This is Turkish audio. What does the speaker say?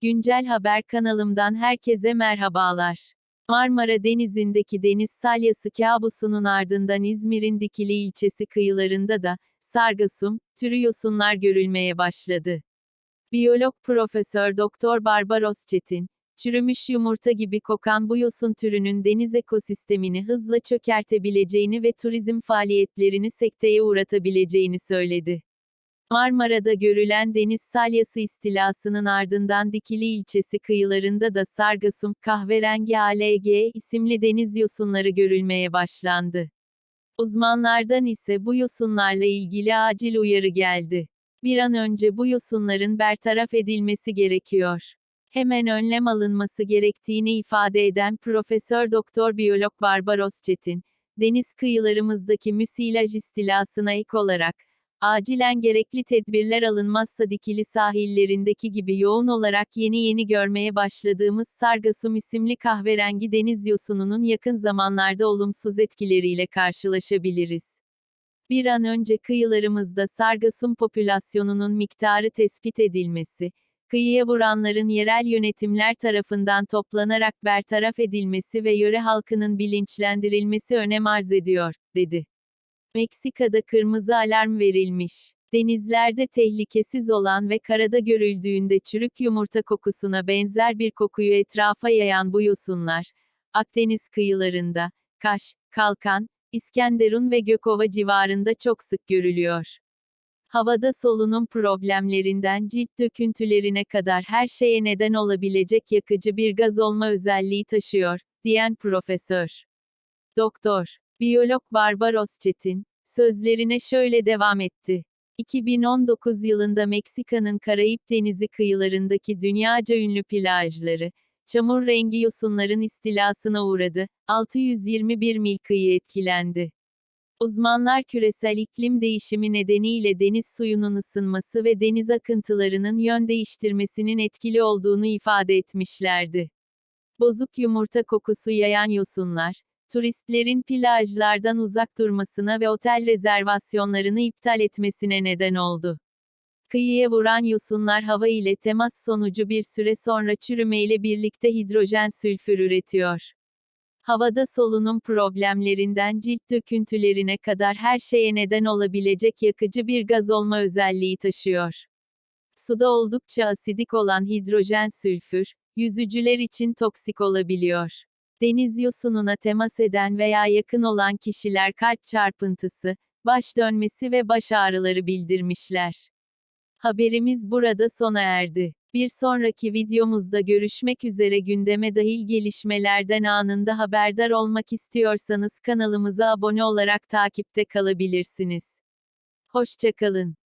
Güncel Haber kanalımdan herkese merhabalar. Marmara Denizi'ndeki deniz salyası kabusunun ardından İzmir'in Dikili ilçesi kıyılarında da sargasum türü yosunlar görülmeye başladı. Biyolog Profesör Doktor Barbaros Çetin, çürümüş yumurta gibi kokan bu yosun türünün deniz ekosistemini hızla çökertebileceğini ve turizm faaliyetlerini sekteye uğratabileceğini söyledi. Marmara'da görülen deniz salyası istilasının ardından Dikili ilçesi kıyılarında da sargasum, kahverengi ALG isimli deniz yosunları görülmeye başlandı. Uzmanlardan ise bu yosunlarla ilgili acil uyarı geldi. Bir an önce bu yosunların bertaraf edilmesi gerekiyor. Hemen önlem alınması gerektiğini ifade eden Profesör Doktor Biyolog Barbaros Çetin, deniz kıyılarımızdaki müsilaj istilasına ek olarak, acilen gerekli tedbirler alınmazsa dikili sahillerindeki gibi yoğun olarak yeni yeni görmeye başladığımız sargasum isimli kahverengi deniz yosununun yakın zamanlarda olumsuz etkileriyle karşılaşabiliriz. Bir an önce kıyılarımızda sargasum popülasyonunun miktarı tespit edilmesi, kıyıya vuranların yerel yönetimler tarafından toplanarak bertaraf edilmesi ve yöre halkının bilinçlendirilmesi önem arz ediyor, dedi. Meksika'da kırmızı alarm verilmiş. Denizlerde tehlikesiz olan ve karada görüldüğünde çürük yumurta kokusuna benzer bir kokuyu etrafa yayan bu yosunlar, Akdeniz kıyılarında, Kaş, Kalkan, İskenderun ve Gökova civarında çok sık görülüyor. Havada solunum problemlerinden cilt döküntülerine kadar her şeye neden olabilecek yakıcı bir gaz olma özelliği taşıyor, diyen profesör. Doktor, biyolog Barbaros Çetin, sözlerine şöyle devam etti. 2019 yılında Meksika'nın Karayip Denizi kıyılarındaki dünyaca ünlü plajları, çamur rengi yosunların istilasına uğradı, 621 mil kıyı etkilendi. Uzmanlar küresel iklim değişimi nedeniyle deniz suyunun ısınması ve deniz akıntılarının yön değiştirmesinin etkili olduğunu ifade etmişlerdi. Bozuk yumurta kokusu yayan yosunlar, turistlerin plajlardan uzak durmasına ve otel rezervasyonlarını iptal etmesine neden oldu. Kıyıya vuran yosunlar hava ile temas sonucu bir süre sonra çürümeyle birlikte hidrojen sülfür üretiyor. Havada solunum problemlerinden cilt döküntülerine kadar her şeye neden olabilecek yakıcı bir gaz olma özelliği taşıyor. Suda oldukça asidik olan hidrojen sülfür, yüzücüler için toksik olabiliyor. Deniz yosununa temas eden veya yakın olan kişiler kalp çarpıntısı, baş dönmesi ve baş ağrıları bildirmişler. Haberimiz burada sona erdi. Bir sonraki videomuzda görüşmek üzere gündeme dahil gelişmelerden anında haberdar olmak istiyorsanız kanalımıza abone olarak takipte kalabilirsiniz. Hoşçakalın.